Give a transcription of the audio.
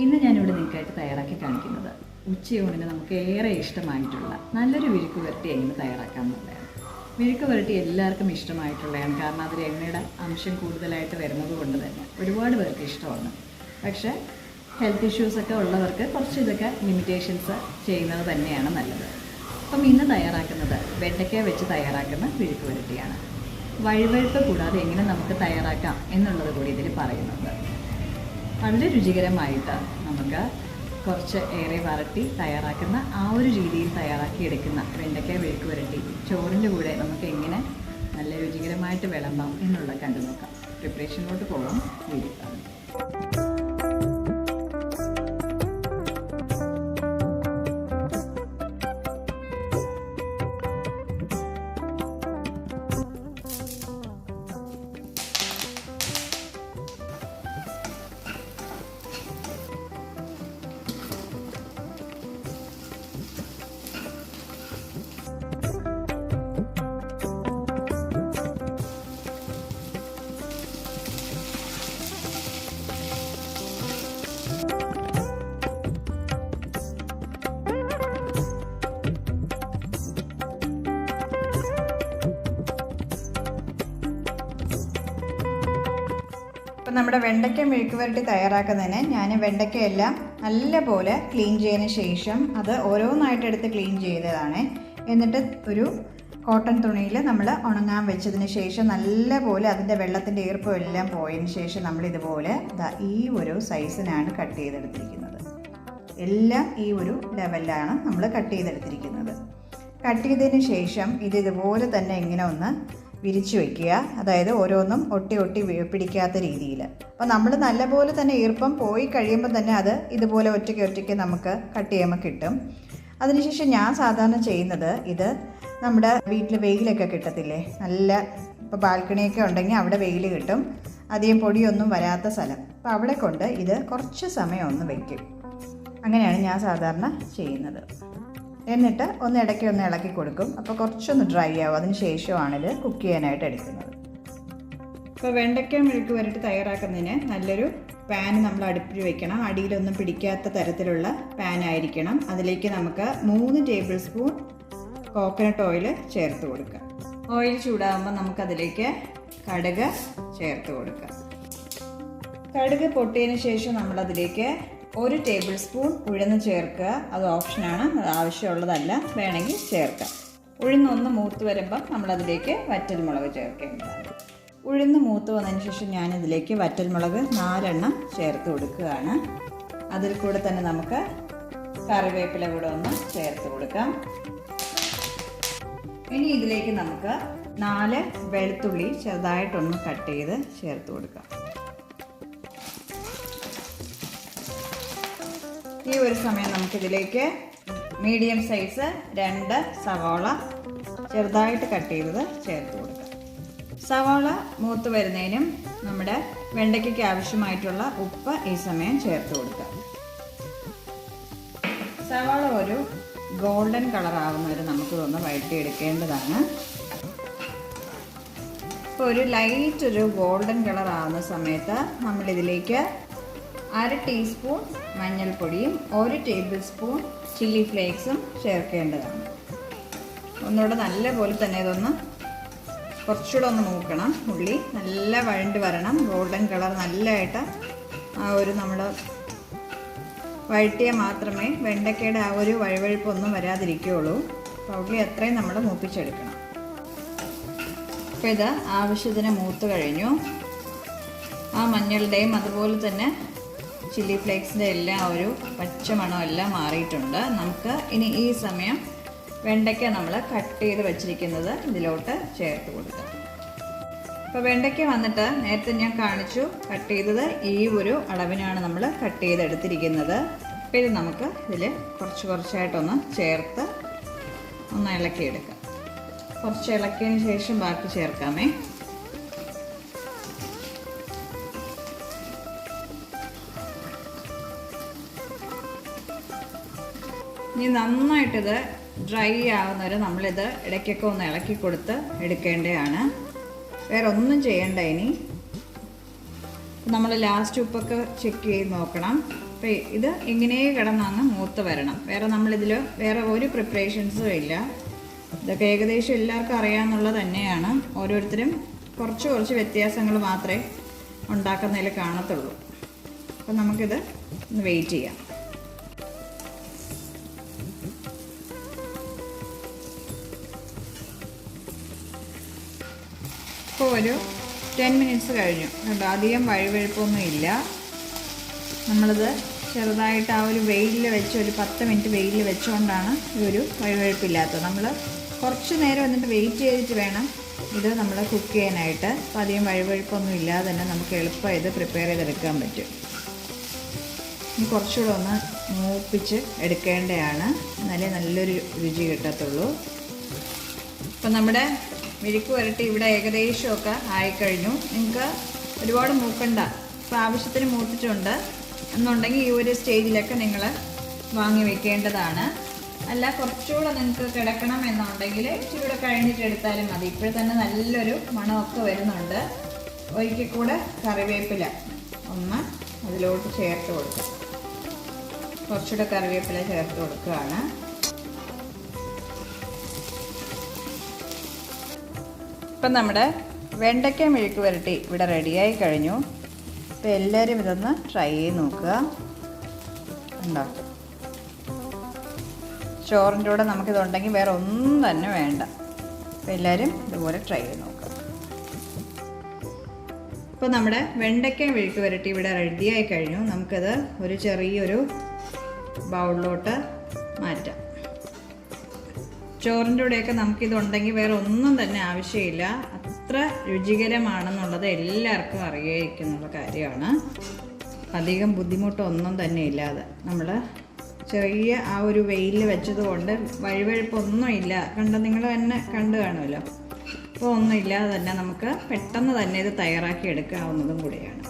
ഇന്ന് ഞാനിവിടെ നിങ്ങൾക്കായിട്ട് തയ്യാറാക്കി കാണിക്കുന്നത് ഉച്ചയൂണിന് നമുക്ക് ഏറെ ഇഷ്ടമായിട്ടുള്ള നല്ലൊരു വിഴുക്ക് വരട്ടി എങ്ങനെ തയ്യാറാക്കാമെന്നുള്ളതാണ് വിഴുക്ക് വരട്ടി എല്ലാവർക്കും ഇഷ്ടമായിട്ടുള്ളതാണ്. കാരണം അതിൽ എണ്ണയുടെ അംശം കൂടുതലായിട്ട് വരുന്നത് കൊണ്ട് തന്നെ ഒരുപാട് പേർക്ക് ഇഷ്ടമാണ്. പക്ഷേ ഹെൽത്ത് ഇഷ്യൂസൊക്കെ ഉള്ളവർക്ക് കുറച്ച് ഇതൊക്കെ ലിമിറ്റേഷൻസ് ചെയ്യുന്നത് തന്നെയാണ് നല്ലത്. അപ്പം ഇന്ന് തയ്യാറാക്കുന്നത് വെണ്ടയ്ക്ക വെച്ച് തയ്യാറാക്കുന്ന വിഴുക്ക് വരട്ടിയാണ് വഴുവഴുപ്പ് കൂടാതെ എങ്ങനെ നമുക്ക് തയ്യാറാക്കാം എന്നുള്ളത് കൂടി ഇതിൽ പറയുന്നുണ്ട്. വളരെ രുചികരമായിട്ട് നമുക്ക് കുറച്ച് ഏറെ വരട്ടി തയ്യാറാക്കുന്ന ആ ഒരു രീതിയിൽ തയ്യാറാക്കി എടുക്കുന്ന വെണ്ടയ്ക്ക വെഴുക്ക് വരട്ടി ചോറിന്റെ കൂടെ നമുക്ക് എങ്ങനെ നല്ല രുചികരമായിട്ട് വിളമ്പാം എന്നുള്ളത് കണ്ടു നോക്കാം പ്രിപ്പറേഷനിലോട്ട് പോകാം വീഡിയോ ഇപ്പം നമ്മുടെ വെണ്ടയ്ക്ക മെഴുക്ക് വരട്ടി തയ്യാറാക്കുന്നതിന് ഞാൻ വെണ്ടയ്ക്കയെല്ലാം നല്ലപോലെ ക്ലീൻ ചെയ്തതിന് ശേഷം അത് ഓരോന്നായിട്ട് എടുത്ത് ക്ലീൻ ചെയ്തതാണ്. എന്നിട്ട് ഒരു കോട്ടൺ തുണിയിൽ നമ്മൾ ഉണങ്ങാൻ വെച്ചതിന് ശേഷം നല്ലപോലെ അതിന്റെ വെള്ളത്തിന്റെ ഈർപ്പം എല്ലാം പോയതിന് ശേഷം നമ്മൾ ഇതുപോലെ ഈ ഒരു സൈസിനാണ് കട്ട് ചെയ്തെടുത്തിരിക്കുന്നത്. എല്ലാം ഈ ഒരു ലെവലിലാണ് നമ്മൾ കട്ട് ചെയ്തെടുത്തിരിക്കുന്നത്. കട്ട് ചെയ്തതിന് ശേഷം ഇത് ഇതുപോലെ തന്നെ ഇങ്ങനെ ഒന്ന് വിരിച്ചു വയ്ക്കുക. അതായത് ഓരോന്നും ഒട്ടി ഒട്ടി പിടിക്കാത്ത രീതിയിൽ. അപ്പോൾ നമ്മൾ നല്ലപോലെ തന്നെ ഈർപ്പം പോയി കഴിയുമ്പോൾ തന്നെ അത് ഇതുപോലെ ഒറ്റയ്ക്ക് ഒറ്റയ്ക്ക് നമുക്ക് കട്ട് ചെയ്യുമ്പോൾ കിട്ടും. അതിനുശേഷം ഞാൻ സാധാരണ ചെയ്യുന്നത് ഇത് നമ്മുടെ വീട്ടിൽ വെയിലൊക്കെ കിട്ടത്തില്ലേ? നല്ല ഇപ്പോൾ ബാൽക്കണിയൊക്കെ ഉണ്ടെങ്കിൽ അവിടെ വെയിൽ കിട്ടും. അധികം പൊടിയൊന്നും വരാത്ത സ്ഥലം. അപ്പോൾ അവിടെ കൊണ്ട് ഇത് കുറച്ച് സമയം ഒന്ന് വയ്ക്കും. അങ്ങനെയാണ് ഞാൻ സാധാരണ ചെയ്യുന്നത്. എന്നിട്ട് ഒന്ന് ഇടയ്ക്ക് ഒന്ന് ഇളക്കി കൊടുക്കും. അപ്പോൾ കുറച്ചൊന്ന് ഡ്രൈ ആവും. അതിന് ശേഷമാണ് ഇത് കുക്ക് ചെയ്യാനായിട്ട് എടുക്കുന്നത്. ഇപ്പോൾ വെണ്ടയ്ക്ക മെഴുക്ക് വരട്ട് തയ്യാറാക്കുന്നതിന് നല്ലൊരു പാൻ നമ്മൾ അടുപ്പിൽ വെക്കണം. അടിയിലൊന്നും പിടിക്കാത്ത തരത്തിലുള്ള പാൻ ആയിരിക്കണം. അതിലേക്ക് നമുക്ക് മൂന്ന് ടേബിൾ സ്പൂൺ കോക്കനട്ട് ഓയിൽ ചേർത്ത് കൊടുക്കാം. ഓയിൽ ചൂടാകുമ്പോൾ നമുക്കതിലേക്ക് കടുക് ചേർത്ത് കൊടുക്കാം. കടുക് പൊട്ടിയതിന് ശേഷം നമ്മളതിലേക്ക് ഒരു ടേബിൾ സ്പൂൺ ഉഴുന്ന് ചേർക്കുക. അത് ഓപ്ഷനാണ് അത് ആവശ്യമുള്ളതല്ല. വേണമെങ്കിൽ ചേർക്കാം. ഉഴുന്നൊന്ന് മൂത്ത് വരുമ്പം നമ്മളതിലേക്ക് വറ്റൽമുളക് ചേർക്കേണ്ടതാണ്. ഉഴുന്ന് മൂത്ത് വന്നതിന് ശേഷം ഞാനിതിലേക്ക് വറ്റൽമുളക് നാലെണ്ണം ചേർത്ത് കൊടുക്കുകയാണ്. അതിൽ കൂടെ തന്നെ നമുക്ക് കറിവേപ്പില കൂടെ ഒന്ന് ചേർത്ത് കൊടുക്കാം. ഇനി ഇതിലേക്ക് നമുക്ക് നാല് വെളുത്തുള്ളി ചെറുതായിട്ടൊന്ന് കട്ട് ചെയ്ത് ചേർത്ത് കൊടുക്കാം. ഈ ഒരു സമയം നമുക്കിതിലേക്ക് മീഡിയം സൈസ് രണ്ട് സവാള ചെറുതായിട്ട് കട്ട് ചെയ്തത് ചേർത്ത് കൊടുക്കാം. സവാള മൂത്ത് വരുന്നതിനും നമ്മുടെ വെണ്ടയ്ക്കയ്ക്ക് ആവശ്യമായിട്ടുള്ള ഉപ്പ് ഈ സമയം ചേർത്ത് കൊടുക്കാം. സവാള ഒരു ഗോൾഡൻ കളർ ആവുന്നവരെ നമുക്കിതൊന്ന് വഴറ്റിയെടുക്കേണ്ടതാണ്. ഇപ്പോൾ ഒരു ലൈറ്റ് ഒരു ഗോൾഡൻ കളർ ആവുന്ന സമയത്ത് നമ്മളിതിലേക്ക് അര ടീസ്പൂൺ മഞ്ഞൾപ്പൊടിയും ഒരു ടേബിൾ സ്പൂൺ ചില്ലി ഫ്ലേക്സും ചേർക്കേണ്ടതാണ്. ഒന്നുകൂടെ നല്ലപോലെ തന്നെ ഇതൊന്ന് കുറച്ചുകൂടെ ഒന്ന് മൂക്കണം. ഉള്ളി നല്ല വഴണ്ട് വരണം. ഗോൾഡൻ കളർ നല്ലതായിട്ട് ആ ഒരു നമ്മൾ വഴറ്റിയാൽ മാത്രമേ വെണ്ടയ്ക്കയുടെ ആ ഒരു വഴുവഴുപ്പൊന്നും വരാതിരിക്കുകയുള്ളൂ. അപ്പോൾ ഉള്ളി അത്രയും നമ്മൾ മൂപ്പിച്ചെടുക്കണം. അപ്പോൾ ഇത് ആവശ്യത്തിന് മൂത്ത് കഴിഞ്ഞു. ആ മഞ്ഞളുടെയും അതുപോലെ തന്നെ ചില്ലി ഫ്ലേക്സിന്റെ എല്ലാം ഒരു പച്ച മണം എല്ലാം മാറിയിട്ടുണ്ട്. നമുക്ക് ഇനി ഈ സമയം വെണ്ടയ്ക്ക നമ്മൾ കട്ട് ചെയ്ത് വെച്ചിരിക്കുന്നത് ഇതിലോട്ട് ചേർത്ത് കൊടുക്കാം. അപ്പോൾ വെണ്ടയ്ക്ക വന്നിട്ട് നേരത്തെ ഞാൻ കാണിച്ചു കട്ട് ചെയ്തത് ഈ ഒരു അളവിനാണ് നമ്മൾ കട്ട് ചെയ്തെടുത്തിരിക്കുന്നത്. അപ്പോൾ ഇത് നമുക്ക് ഇതിൽ കുറച്ച് കുറച്ചായിട്ടൊന്ന് ചേർത്ത് ഒന്ന് ഇളക്കിയെടുക്കാം. കുറച്ച് ഇളക്കിയതിന് ശേഷം ബാക്കി ചേർക്കാമേ. ഇനി നന്നായിട്ടിത് ഡ്രൈ ആവുന്നവരെ നമ്മളിത് ഇടയ്ക്കൊക്കെ ഒന്ന് ഇളക്കി കൊടുത്ത് എടുക്കേണ്ടതാണ്. വേറെ ഒന്നും ചെയ്യണ്ട ഇനി. നമ്മൾ ലാസ്റ്റ് ഉപ്പൊക്കെ ചെക്ക് ചെയ്ത് നോക്കണം. അപ്പോൾ ഇത് ഇങ്ങനെ കിടന്നങ്ങ് മൂത്ത് വരണം. വേറെ നമ്മളിതിൽ വേറെ ഒരു പ്രിപ്പറേഷൻസും ഇല്ല. ഇതൊക്കെ ഏകദേശം എല്ലാവർക്കും അറിയാമെന്നുള്ളത് തന്നെയാണ്. ഓരോരുത്തരും കുറച്ച് കുറച്ച് വ്യത്യാസങ്ങൾ മാത്രമേ ഉണ്ടാക്കുന്നതിൽ കാണത്തുള്ളൂ. അപ്പം നമുക്കിത് ഒന്ന് വെയിറ്റ് ചെയ്യാം. ഇപ്പോൾ ഒരു ടെൻ മിനിറ്റ്സ് കഴിഞ്ഞു. കണ്ടോ? അധികം വഴുവഴുപ്പൊന്നും ഇല്ല നമ്മളത് ചെറുതായിട്ട് ആ ഒരു വെയിലിൽ വെച്ച് ഒരു പത്ത് മിനിറ്റ് വെയിലിൽ വെച്ചുകൊണ്ടാണ് ഈ ഒരു വഴുവഴുപ്പില്ലാത്തത്. നമ്മൾ കുറച്ച് നേരം എന്നിട്ട് വെയിറ്റ് ചെയ്തിട്ട് വേണം ഇത് നമ്മൾ കുക്ക് ചെയ്യാനായിട്ട്. അപ്പോൾ അധികം വഴുവഴുപ്പൊന്നും ഇല്ലാതെ തന്നെ നമുക്ക് എളുപ്പം ഇത് പ്രിപ്പയർ ചെയ്തെടുക്കാൻ പറ്റും. ഇനി കുറച്ചുകൂടെ ഒന്ന് മൂപ്പിച്ച് എടുക്കേണ്ടതാണ്. എന്നാലേ നല്ലൊരു രുചി കിട്ടത്തുള്ളൂ. ഇപ്പം നമ്മുടെ മെഴുക്ക് വരട്ടി ഇവിടെ ഏകദേശമൊക്കെ ആയിക്കഴിഞ്ഞു. നിങ്ങൾക്ക് ഒരുപാട് മൂക്കണ്ട. ഇപ്പം ആവശ്യത്തിന് മൂത്തിട്ടുണ്ട്. എന്നുണ്ടെങ്കിൽ ഈ ഒരു സ്റ്റേജിലൊക്കെ നിങ്ങൾ വാങ്ങി വെക്കേണ്ടതാണ്. അല്ല കുറച്ചുകൂടെ നിങ്ങൾക്ക് കിടക്കണം എന്നുണ്ടെങ്കിൽ ഇച്ചിരി കൂടെ കഴിഞ്ഞിട്ട് എടുത്താലും മതി. ഇപ്പോഴും തന്നെ നല്ലൊരു മണമൊക്കെ വരുന്നുണ്ട്. ഒരിക്കൽ കൂടെ കറിവേപ്പില ഒന്ന് അതിലോട്ട് ചേർത്ത് കൊടുക്കുക കുറച്ചുകൂടെ കറിവേപ്പില ചേർത്ത് കൊടുക്കുകയാണ്. ഇപ്പം നമ്മുടെ വെണ്ടയ്ക്ക മെഴുക്ക് വരട്ടി ഇവിടെ റെഡിയായി കഴിഞ്ഞു. അപ്പോൾ എല്ലാവരും ഇതൊന്ന് ട്രൈ ചെയ്ത് നോക്കുക. ഉണ്ടോ ചോറിന്റെ കൂടെ നമുക്കിതുണ്ടെങ്കിൽ വേറെ ഒന്നും തന്നെ വേണ്ട. അപ്പോൾ എല്ലാവരും ഇതുപോലെ ട്രൈ ചെയ്ത് നോക്കുക. ഇപ്പോൾ നമ്മുടെ വെണ്ടയ്ക്ക മെഴുക്ക് വരട്ടി ഇവിടെ റെഡിയായി കഴിഞ്ഞു. നമുക്കത് ഒരു ചെറിയൊരു ബൗളിലോട്ട് മാറ്റാം. ചോറിന്റെ കൂടെയൊക്കെ നമുക്കിതുണ്ടെങ്കിൽ വേറെ ഒന്നും തന്നെ ആവശ്യമില്ല. അത്ര രുചികരമാണെന്നുള്ളത് എല്ലാവർക്കും അറിയായിരിക്കുന്നുള്ള കാര്യമാണ്. അധികം ബുദ്ധിമുട്ടൊന്നും തന്നെ ഇല്ലാതെ നമ്മൾ ചെറിയ ആ ഒരു വെയിലിൽ വെച്ചതുകൊണ്ട് വഴുവഴുപ്പൊന്നും ഇല്ല കണ്ട നിങ്ങൾ തന്നെ കണ്ടു കാണുമല്ലോ. അപ്പോൾ ഒന്നും ഇല്ലാതെ തന്നെ നമുക്ക് പെട്ടെന്ന് തന്നെ ഇത് തയ്യാറാക്കി എടുക്കാവുന്നതും കൂടിയാണ്.